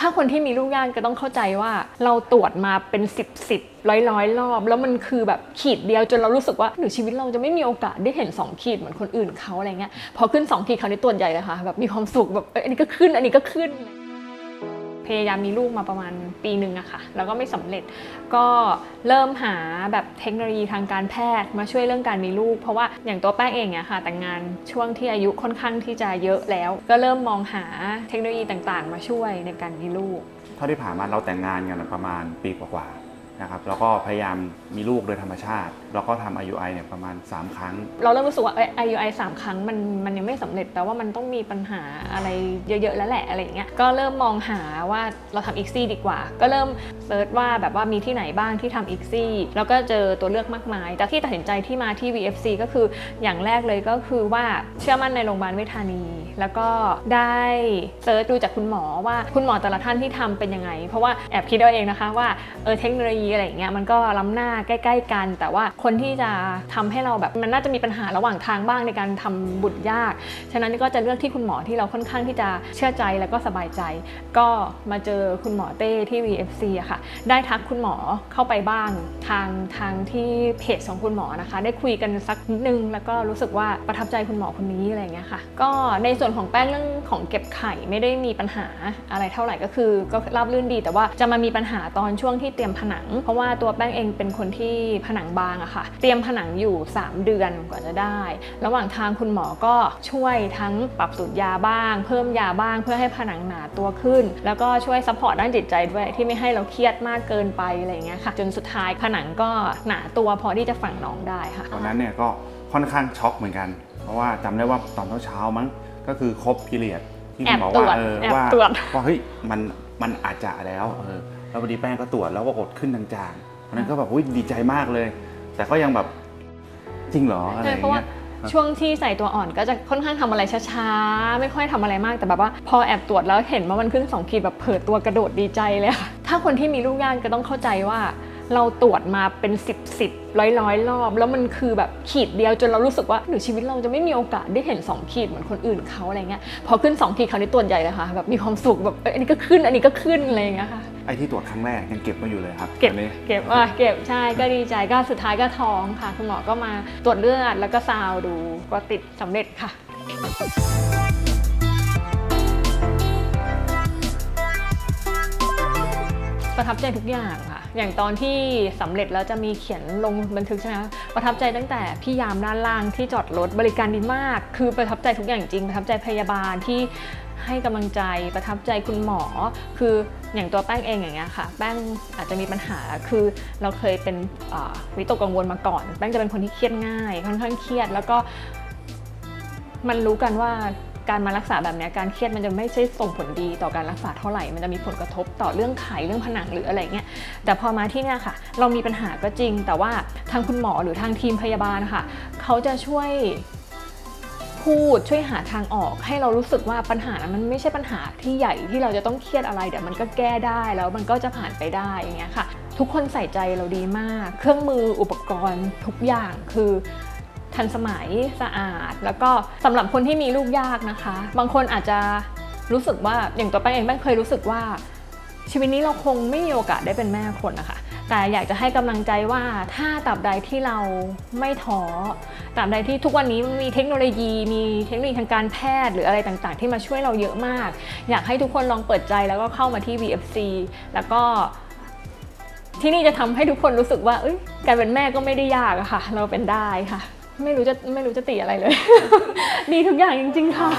ถ้าคนที่มีลูกยากก็ต้องเข้าใจว่าเราตรวจมาเป็นสิบสิบร้อยร้อยรอบ แล้วมันคือแบบขีดเดียวจนเรารู้สึกว่าหรือชีวิตเราจะไม่มีโอกาสได้เห็น 2 ขีดเหมือนคนอื่นเขาอะไรเงี้ยพอขึ้น 2 ขีดเขาในตรวจใหญ่เลยค่ะแบบมีความสุขแบบอันนี้ก็ขึ้นอันนี้ก็ขึ้น พยายามมีลูกมาประมาณปีหนึ่งอะค่ะแล้วก็ไม่สำเร็จก็เริ่มหาแบบเทคโนโลยีทางการแพทย์มาช่วยเรื่องการมีลูก เพราะว่าอย่างตัวแป้งเองเนี่ยค่ะแต่งงานช่วงที่อายุค่อนข้างที่จะเยอะแล้ว ก็เริ่มมองหาเทคโนโลยีต่างๆ มาช่วยในการมีลูก เท่าที่ผ่านมาเราแต่งงานกันประมาณปีกว่าๆ นะครับแล้วก็พยายามมีลูกโดยธรรมชาติ แล้วก็ทำ IUI เนี่ยประมาณ 3 ครั้ง เราเริ่มรู้สึกว่าเอ้ย IUI สามครั้งมันมันยังไม่สำเร็จแปลว่ามันต้องมีปัญหาอะไรเยอะ ๆ แล้วแหละอะไรอย่างเงี้ยก็เริ่มมองหาว่าเราทำ ICSI ดีกว่า ก็เริ่มเซิร์ชว่าแบบว่ามีที่ไหนบ้างที่ทำ ICSI แล้วก็เจอตัวเลือกมากมาย แต่ที่ตัดสินใจที่มาที่ VFC ก็คืออย่างแรกเลยก็คือว่าเชื่อมั่นในโรงพยาบาลเวชธานี แล้วก็ได้เซิร์ชดูจากคุณหมอว่าคุณหมอแต่ละท่านที่ทำเป็นยังไง เพราะว่าแอบคิดเอาเองนะคะว่าเออเทคโนโลยีอะไรอย่างเงี้ยมันก็ล้ำหน้าใกล้ ๆ กัน แต่ว่าคนที่จะทำให้เราแบบมันน่าจะมีปัญหาระหว่างทางบ้างในการทำบุตรยาก ฉะนั้นก็จะเลือกที่คุณหมอที่เราค่อนข้างที่จะเชื่อใจแล้วก็สบายใจ ก็มาเจอคุณหมอเต้ที่ VFC อะค่ะ ได้ทักคุณหมอเข้าไปบ้างทางทางที่เพจของคุณหมอนะคะ ได้คุยกันสักนิดนึง แล้วก็รู้สึกว่าประทับใจคุณหมอคนนี้อะไรเงี้ยค่ะ ก็ในส่วนของแป้งเรื่องของเก็บไข่ไม่ได้มีปัญหาอะไรเท่าไหร่ก็คือ ก็ราบรื่นดี แต่ว่าจะมามีปัญหาตอนช่วงที่เตรียมผนังเพราะว่าตัวแป้งเองเป็นคนที่ผนังบางอะค่ะ เตรียมผนังอยู่ 3 เดือนกว่าจะได้ ระหว่างทางคุณหมอก็ช่วยทั้งปรับสูตรยาบ้าง เพิ่มยาบ้างเพื่อให้ผนังหนาตัวขึ้น แล้วก็ช่วยซัพพอร์ตด้านจิตใจด้วยที่ไม่ให้เราเครียดมากเกินไปอะไรอย่างเงี้ยค่ะ จนสุดท้ายผนังก็หนาตัวพอที่จะฝังน้องได้ค่ะตอนนั้นเนี่ยก็ค่อนข้างช็อกเหมือนกัน เพราะว่าจำได้ว่าตอนเช้าๆมั้งก็คือครบพีเรียดที่คุณหมอแอบตรวว่าจเออแอบว่าตรวจว่าเฮ้ยมันมันอาจจะแล้วเออ แล้วพอดีแป้งก็ตรวจแล้วก็กดขึ้นจางๆเพราะฉะนั้นก็แบบอุ้ยดีใจมากเลย แต่ก็ยังแบบจริงเหรออะไรอใช่ย่างเพราะว่าเงี้ยช่วงที่ใส่ตัวอ่อนก็จะค่อนข้างทำอะไรช้าๆ ไม่ค่อยทำอะไรมากแต่แบบว่า พอแอบตรวจแล้วเห็นว่ามันขึ้น2ขีดแบบเผยตัวกระโดดดีใจเลยค่ะถ้าคนที่มีลูกยากก็ต้องเข้าใจว่า เราตรวจมาเป็น10บสร้อยร้อยรอบ แล้วมันคือแบบขีดเดียวจนเรารู้สึกว่าหรือชีวิตเราจะไม่มีโอกาสได้เห็น 2 ขีดเหมือนคนอื่นเขาอะไรเงี้ยพอขึ้น 2 ขีดคราวนี้ตรวจใหญ่เลยค่ะแบบมีความสุขแบบเอ้ยอันนี้ก็ขึ้นอันนี้ก็ขึ้นอะไรอย่างเงี้ยค่ะ ไอ้ที่ตรวจครั้งแรกยังเก็บมาอยู่เลยครับเก็บอันนี้ เก็บอะเก็บใช่ก็ดีใจก็สุดท้ายก็ท้องค่ะ คุณหมอก็มาตรวจเลือดแล้วก็ซาวดูก็ติดสำเร็จค่ะ ประทับใจทุกอย่างค่ะ อย่างตอนที่สำเร็จแล้วจะมีเขียนลงบันทึกใช่ไหมคะประทับใจตั้งแต่พี่ยามด้านล่างที่จอดรถบริการดีมาก คือประทับใจทุกอย่างจริงประทับใจพยาบาลที่ ให้กำลังใจประทับใจคุณหมอ คืออย่างตัวแป้งเองอย่างเงี้ยค่ะ แป้งอาจจะมีปัญหาคือเราเคยเป็นวิตกกังวลมาก่อน แป้งจะเป็นคนที่เครียดง่ายค่อนข้างเครียด แล้วก็มันรู้กันว่าการมารักษาแบบนี้การเครียดมันจะไม่ใช่ส่งผลดีต่อการรักษาเท่าไหร่ มันจะมีผลกระทบต่อเรื่องไขเรื่องผนังหรืออะไรเงี้ย แต่พอมาที่เนี่ยค่ะ เรามีปัญหาก็จริง แต่ว่าทางคุณหมอหรือทางทีมพยาบาลค่ะ เขาจะช่วย พูดช่วยหาทางออก ให้เรารู้สึกว่าปัญหานั้นมันไม่ใช่ปัญหาที่ใหญ่ที่เราจะต้องเครียดอะไรเดี๋ยวมันก็แก้ได้แล้วมันก็จะผ่านไปได้อย่างเงี้ยค่ะ ทุกคนใส่ใจเราดีมาก เครื่องมืออุปกรณ์ทุกอย่างคือทันสมัยสะอาด แล้วก็สำหรับคนที่มีลูกยากนะคะ บางคนอาจจะรู้สึกว่าอย่างตัวแป้งเองแป้งเคยรู้สึกว่า ชีวิตนี้เราคงไม่มีโอกาสได้เป็นแม่คนนะคะ แต่อยากจะให้กำลังใจว่าถ้าตราบใดที่เราไม่ท้อตราบใดที่ทุกวันนี้มีเทคโนโลยี มีเทคโนโลยีทางการแพทย์หรืออะไรต่างๆ ที่มาช่วยเราเยอะมาก อยากให้ทุกคนลองเปิดใจแล้วก็เข้ามาที่ VFC แล้วก็ที่นี่จะทำให้ทุกคนรู้สึกว่าการเป็นแม่ก็ไม่ได้ยากอะค่ะ เราเป็นได้ค่ะ ไม่รู้จะไม่รู้จะติอะไรเลย ดีทุกอย่างจริง ๆ ค่ะ